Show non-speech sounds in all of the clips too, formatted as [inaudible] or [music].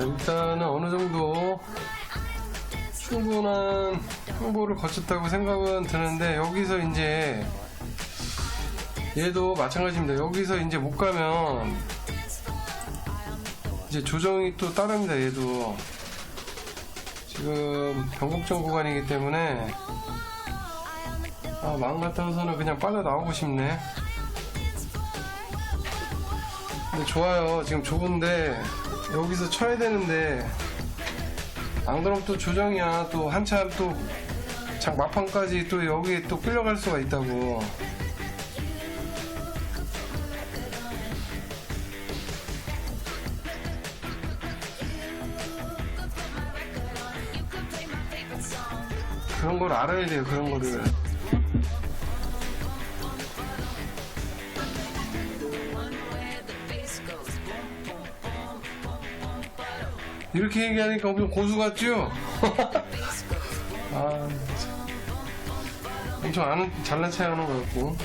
일단은 어느 정도 충분한 홍보를 거쳤다고 생각은 드는데 여기서 이제 얘도 마찬가지입니다. 여기서 이제 못 가면 이제 조정이 또 따릅니다. 얘도 지금 변곡점 구간이기 때문에 아 마음 같아서는 그냥 빠져 나오고 싶네. 근데 좋아요. 지금 좁은데 여기서 쳐야 되는데 안 그럼 또 조정이야. 또 한참 또 장 막판까지 또 여기에 또 끌려갈 수가 있다고. 그런 걸 알아야 돼요. 그런 거를. 이렇게 얘기하니까 [laughs] 엄청 고수 같죠? 아, 참. 엄청 아는, 잘난 체 하는 것 같고.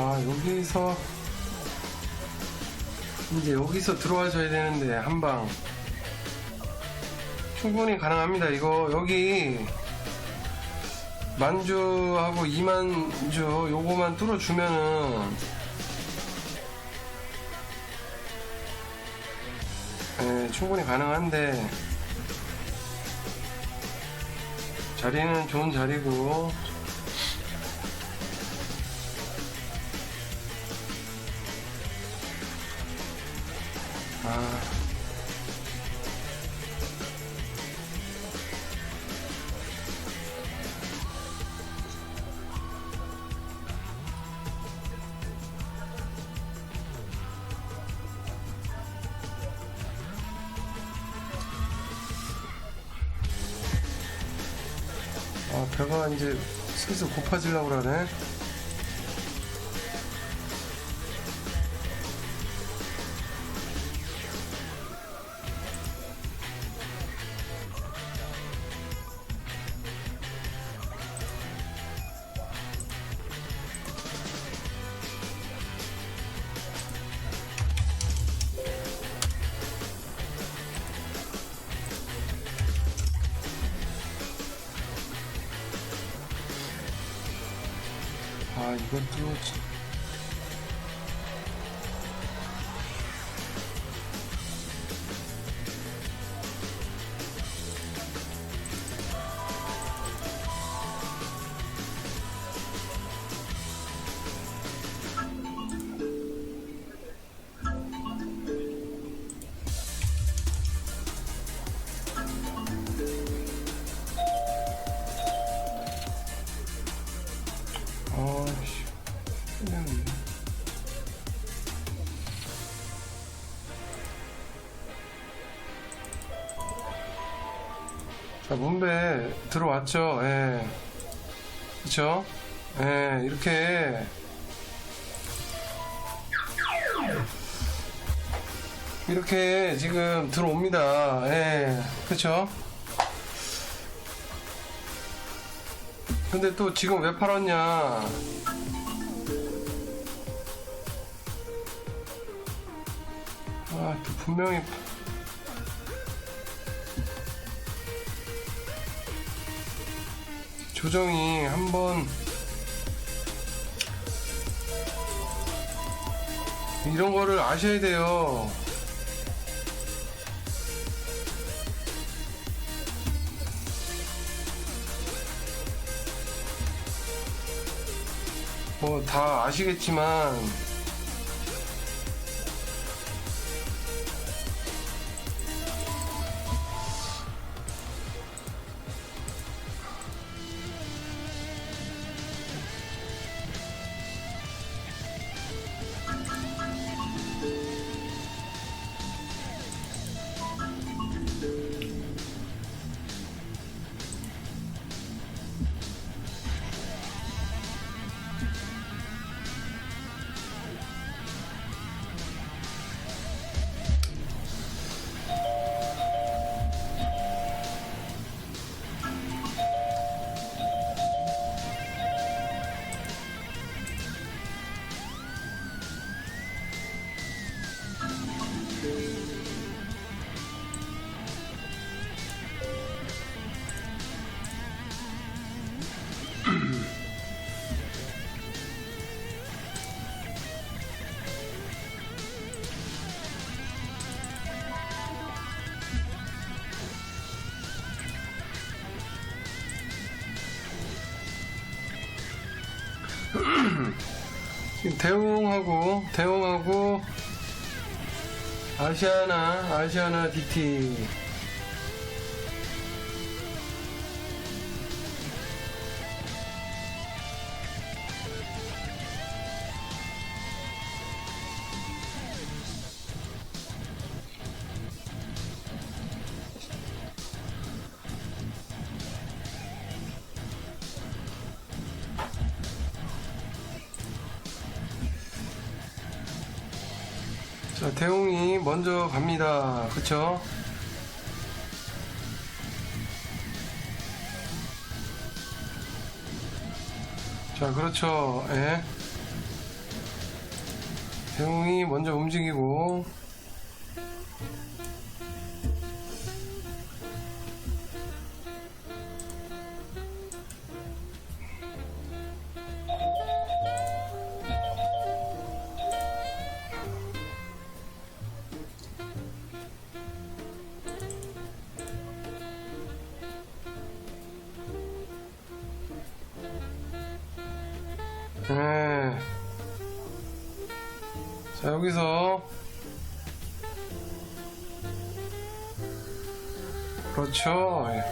아, 여기서, 이제 여기서 들어와줘야 되는데, 한 방. 충분히 가능합니다. 이거, 여기, 만주하고 이만주, 요거만 뚫어주면은, 예, 충분히 가능한데, 자리는 좋은 자리고, 아. 아, 배가 이제 슬슬 고파지려고 그러네. 문배 들어왔죠? 예. 그쵸? 예, 이렇게. 이렇게 지금 들어옵니다. 예, 그쵸? 근데 또 지금 왜 팔았냐? 아, 또 분명히 조정이 한번 이런 거를 아셔야 돼요. 뭐 다 아시겠지만 지금 대웅하고 대웅하고 아시아나 아시아나 DT 자 대웅이 먼저 갑니다. 그쵸? 자 그렇죠. 예. 대웅이 먼저 움직이고 예. 자 여기서 그렇죠 예.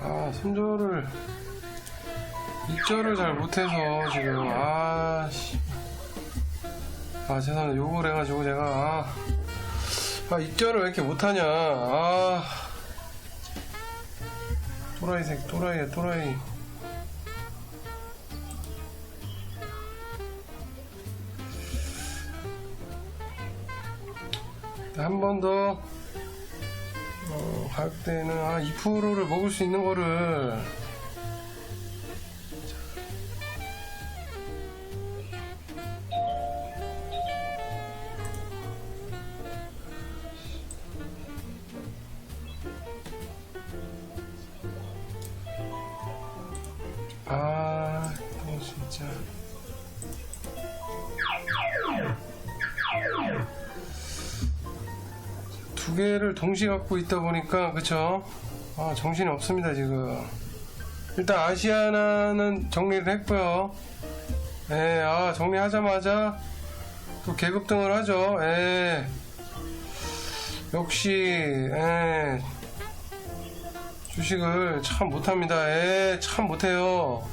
아 손절을 입절을 잘 못해서 지금 아씨 아 죄송합니다 욕을 해가지고 제가. 아, 아 입절을 왜 이렇게 못하냐. 아. 또라이 색 또라이야 또라이. 한 번 더. 어, 갈 때는 아 2%를 먹을 수 있는 거를 두 개를 동시에 갖고 있다 보니까, 그쵸? 아, 정신이 없습니다, 지금. 일단 아시아나는 정리를 했고요. 예, 아, 정리하자마자 또 계급 등을 하죠. 예. 역시, 예. 주식을 참 못합니다. 에, 참 못해요.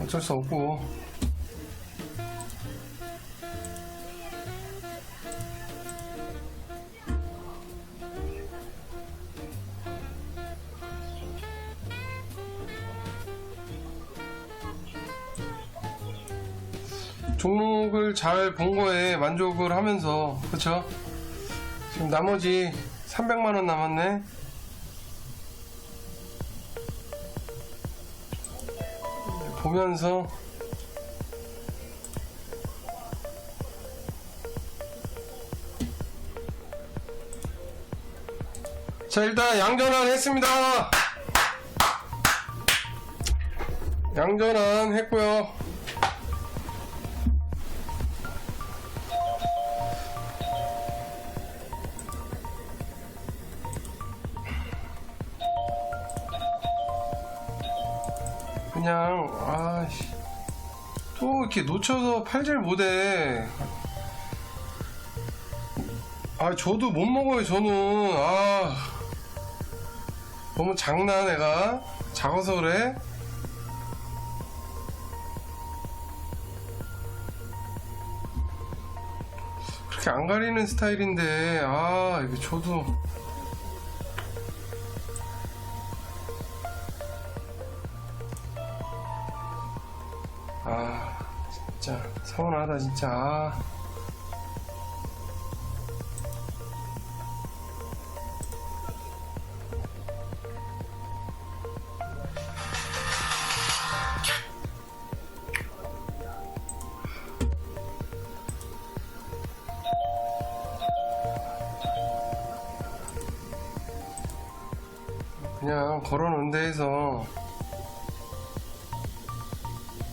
어쩔 수 없고. 종목을 잘 본 거에 만족을 하면서 그쵸 지금 나머지 300만원 남았네 보면서 자 일단 양전환 했습니다. 양전환 했고요. 또 이렇게 놓쳐서 팔질 못해. 아 저도 못 먹어요 저는. 아. 너무 작나 내가. 작아서 그래. 그렇게 안 가리는 스타일인데. 아 이거 저도 서운하다 진짜 아. 그냥 걸어놓은 데에서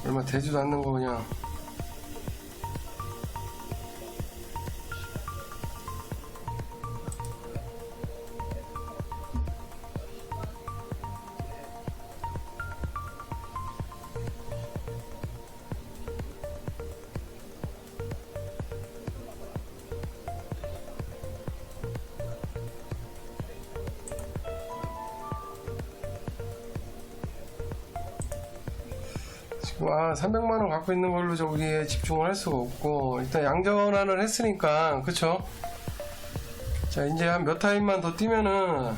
얼마 되지도 않는 거 그냥 300만 원 갖고 있는 걸로 저기에 집중을 할 수가 없고 일단 양전환을 했으니까 그쵸? 자 이제 한 몇 타임만 더 뛰면은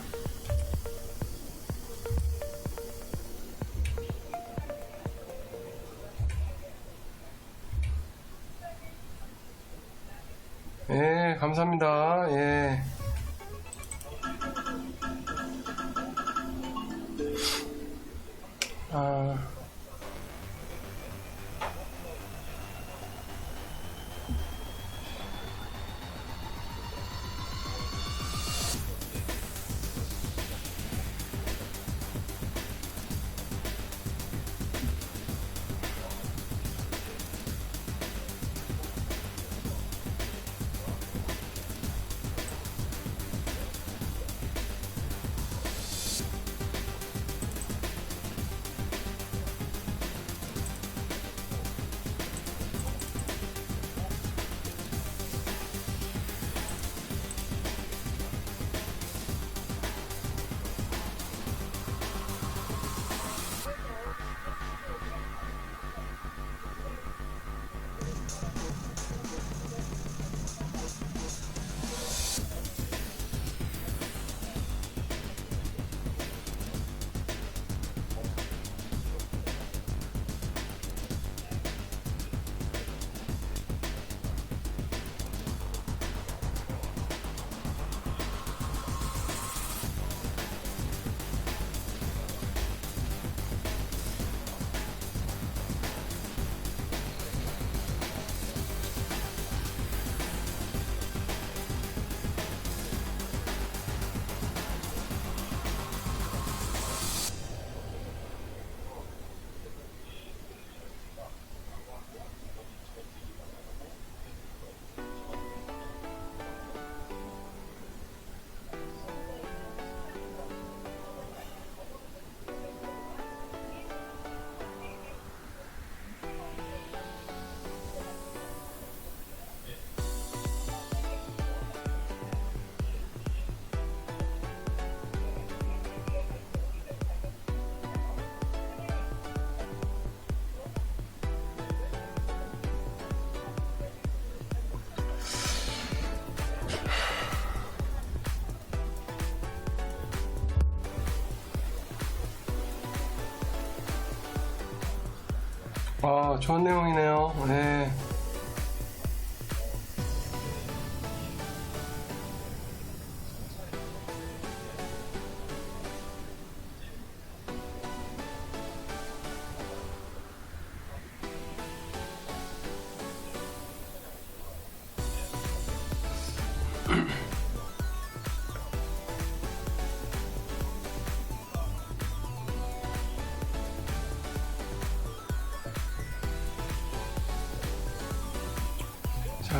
아, 좋은 내용이네요. 네.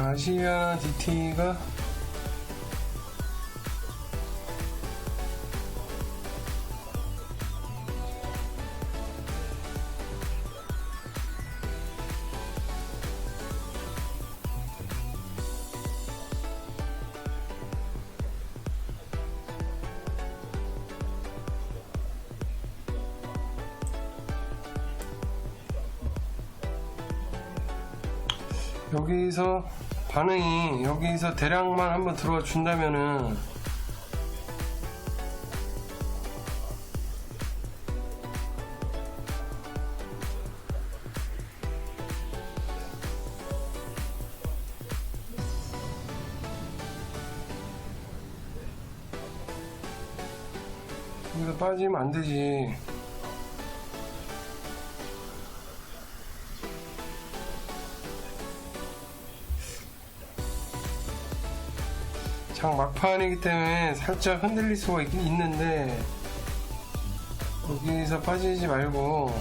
아시아 DT가 여기서 반응이 여기서 대략만 한번 들어와 준다면은 여기서 빠지면 안 되지. 장 막판이기 때문에 살짝 흔들릴 수가 있긴 있는데 여기서 빠지지 말고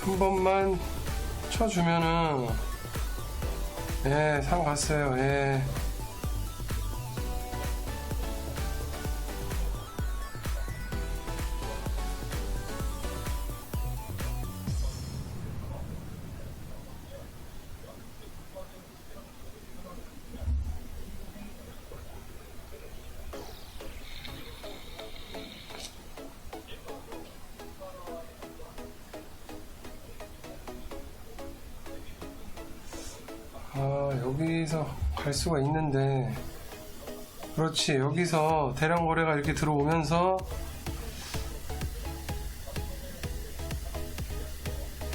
한 번만 쳐주면은 예, 상 갔어요. 예. 수가 있는데. 그렇지. 여기서 대량 거래가 이렇게 들어오면서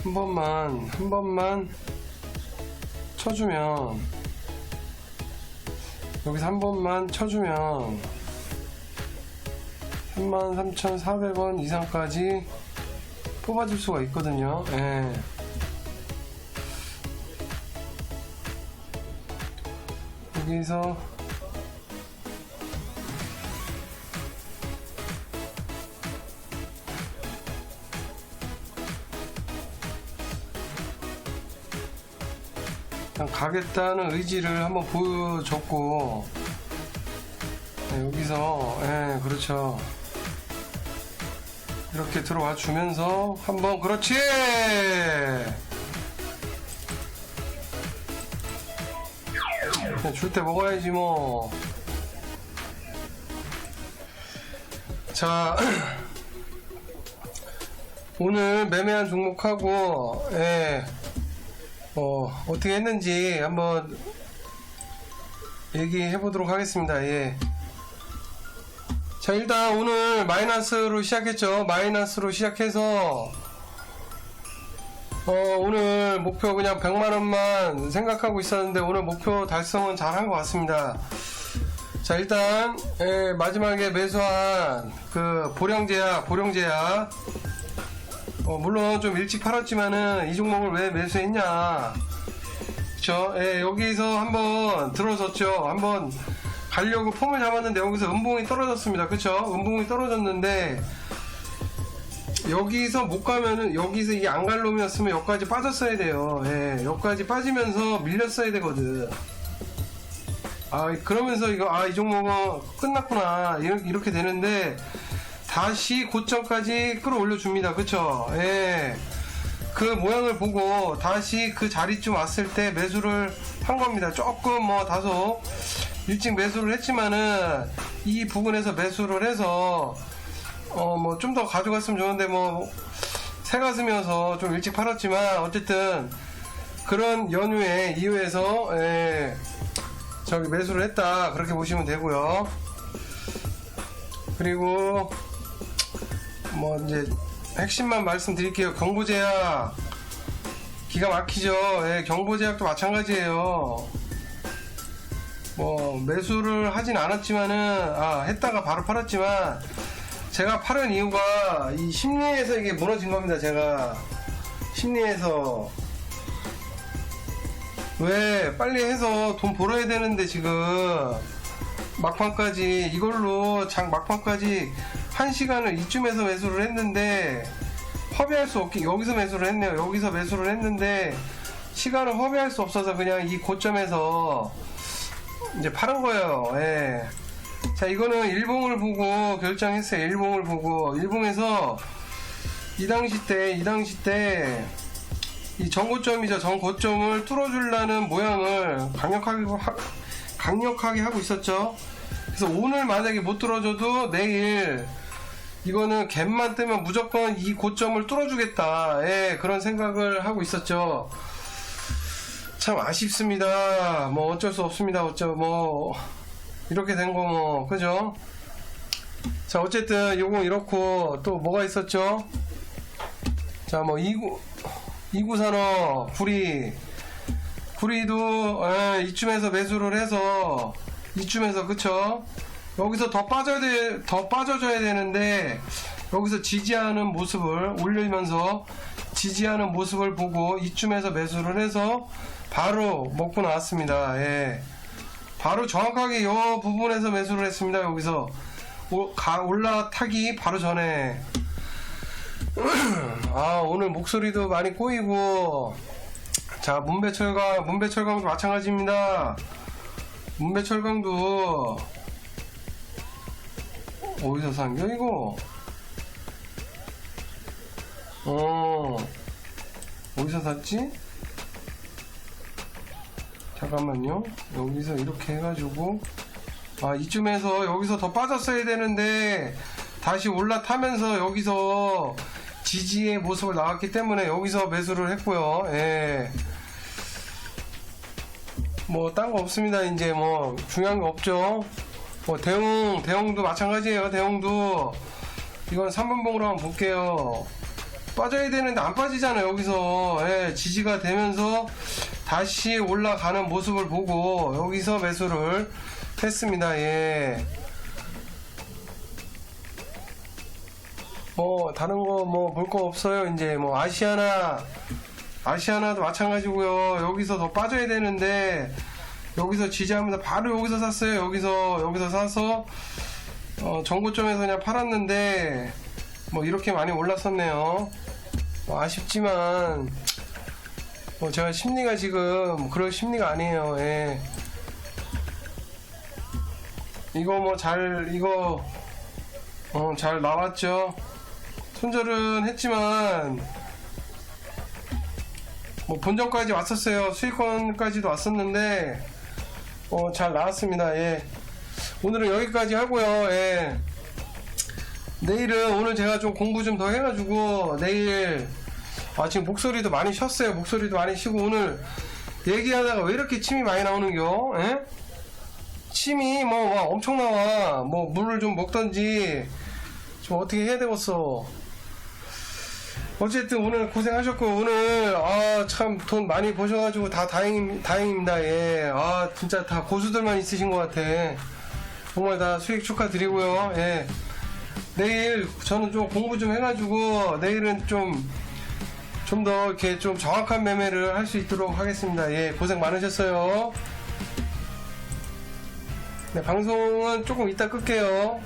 한 번만, 한 번만 쳐주면 여기서 한 번만 쳐주면 33,400원 이상까지 뽑아줄 수가 있거든요. 예. 여기서 가겠다는 의지를 한번 보여줬고 네, 여기서 예 그렇죠. 이렇게 들어와 주면서 한번 그렇지 줄 때 먹어야지 뭐. 자, [clears throat] 오늘 매매한 종목하고, 예, 어, 어떻게 했는지 한번 얘기해 보도록 하겠습니다. 예. 자, 일단 오늘 마이너스로 시작했죠. 마이너스로 시작해서, 어, 오늘 목표 그냥 100만원만 생각하고 있었는데 오늘 목표 달성은 잘한 것 같습니다. 자, 일단, 예, 마지막에 매수한 그 보령제약, 보령제약. 어, 물론 좀 일찍 팔았지만은 이 종목을 왜 매수했냐. 그쵸? 예, 여기서 한번 들어섰죠. 한번 가려고 폼을 잡았는데 여기서 음봉이 떨어졌습니다. 그쵸? 음봉이 떨어졌는데 여기서 못 가면은 여기서 이안갈 놈이었으면 여기까지 빠졌어야 돼요. 예, 여기까지 빠지면서 밀렸어야 되거든. 아 그러면서 이거 아 이 종목은 끝났구나 이렇게, 이렇게 되는데 다시 고점까지 끌어올려 줍니다. 그쵸? 예. 그 모양을 보고 다시 그 자리쯤 왔을 때 매수를 한 겁니다. 조금 뭐 다소 일찍 매수를 했지만은 이 부분에서 매수를 해서 어 뭐 좀 더 가져갔으면 좋은데 뭐 새가슴이어서 좀 일찍 팔았지만 어쨌든 그런 연휴에 이후에서 예, 저기 매수를 했다 그렇게 보시면 되고요. 그리고 뭐 이제 핵심만 말씀드릴게요. 경보제약 기가 막히죠. 예, 경보제약도 마찬가지예요. 뭐 매수를 하진 않았지만은 아 했다가 바로 팔았지만 제가 팔은 이유가 이 심리에서 이게 무너진 겁니다. 제가 심리에서 왜 빨리 해서 돈 벌어야 되는데 지금 막판까지 이걸로 장 막판까지 한 시간을 이쯤에서 매수를 했는데 허비할 수 없게 여기서 매수를 했네요. 여기서 매수를 했는데 시간을 허비할 수 없어서 그냥 이 고점에서 이제 파는 거예요. 예. 자, 이거는 일봉을 보고 결정했어요. 일봉을 보고 일봉에서 이 당시 때, 이 당시 때, 이 전고점이죠. 전고점을 뚫어주려는 모양을 강력하게, 하- 강력하게 하고 있었죠. 그래서 오늘 만약에 못 뚫어줘도 내일 이거는 갭만 뜨면 무조건 이 고점을 뚫어주겠다. 예, 그런 생각을 하고 있었죠. 참 아쉽습니다. 뭐 어쩔 수 없습니다. 어쩌, 뭐, 이렇게 된 거 뭐, 그죠? 자, 어쨌든 요거 이렇고 또 뭐가 있었죠? 자, 뭐, 이구, 이구산업, 구리. 구리도, 예, 이쯤에서 매수를 해서, 이쯤에서, 그쵸? 여기서 더 빠져야 돼, 더 빠져줘야 되는데, 여기서 지지하는 모습을 올리면서, 지지하는 모습을 보고, 이쯤에서 매수를 해서, 바로 먹고 나왔습니다. 예. 바로 정확하게 이 부분에서 매수를 했습니다. 여기서. 오- 가- 올라타기 바로 전에. [clears throat] 아, 오늘 목소리도 많이 꼬이고, 자, 문배철강, 문배철강도 마찬가지입니다. 문배철강도, 어디서 산겨, 이거? 어, 어디서 샀지? 잠깐만요. 여기서 이렇게 해가지고, 아, 이쯤에서 여기서 더 빠졌어야 되는데, 다시 올라타면서 여기서 지지의 모습을 나왔기 때문에 여기서 매수를 했고요. 예. 뭐, 딴 거 없습니다. 이제 뭐, 중요한 거 없죠. 뭐, 대웅, 대웅도 마찬가지예요. 대웅도. 이건 3분봉으로 한번 볼게요. 빠져야 되는데 안 빠지잖아요. 여기서. 예, 지지가 되면서 다시 올라가는 모습을 보고 여기서 매수를 했습니다. 예. 뭐 다른 거 뭐 볼 거 없어요. 이제 뭐 아시아나 아시아나도 마찬가지고요. 여기서 더 빠져야 되는데 여기서 지지하면서 바로 여기서 샀어요. 여기서 여기서 사서 어, 정고점에서 그냥 팔았는데 뭐 이렇게 많이 올랐었네요. 뭐 아쉽지만 뭐 제가 심리가 지금 그럴 심리가 아니에요. 예. 이거 뭐 잘 이거 어, 잘 나왔죠. 손절은 했지만 뭐 본전까지 왔었어요. 수익권까지도 왔었는데 어, 잘 나왔습니다. 예. 오늘은 여기까지 하고요. 예. 내일은 오늘 제가 좀 공부 좀 더 해가지고 내일 아 지금 목소리도 많이 쉬었어요. 목소리도 많이 쉬고 오늘 얘기하다가 왜 이렇게 침이 많이 나오는겨? 예? 침이 뭐, 막 엄청 나와. 뭐 물을 좀 먹던지 좀 어떻게 해야 되겠어. 어쨌든 오늘 고생하셨고 오늘 아 참 돈 많이 버셔가지고 다 다행 다행입니다. 예. 아 진짜 다 고수들만 있으신 것 같아. 정말 다 수익 축하드리고요. 예. 내일 저는 좀 공부 좀 해가지고 내일은 좀 좀 더 이렇게 좀 정확한 매매를 할 수 있도록 하겠습니다. 예, 고생 많으셨어요. 네, 방송은 조금 이따 끌게요.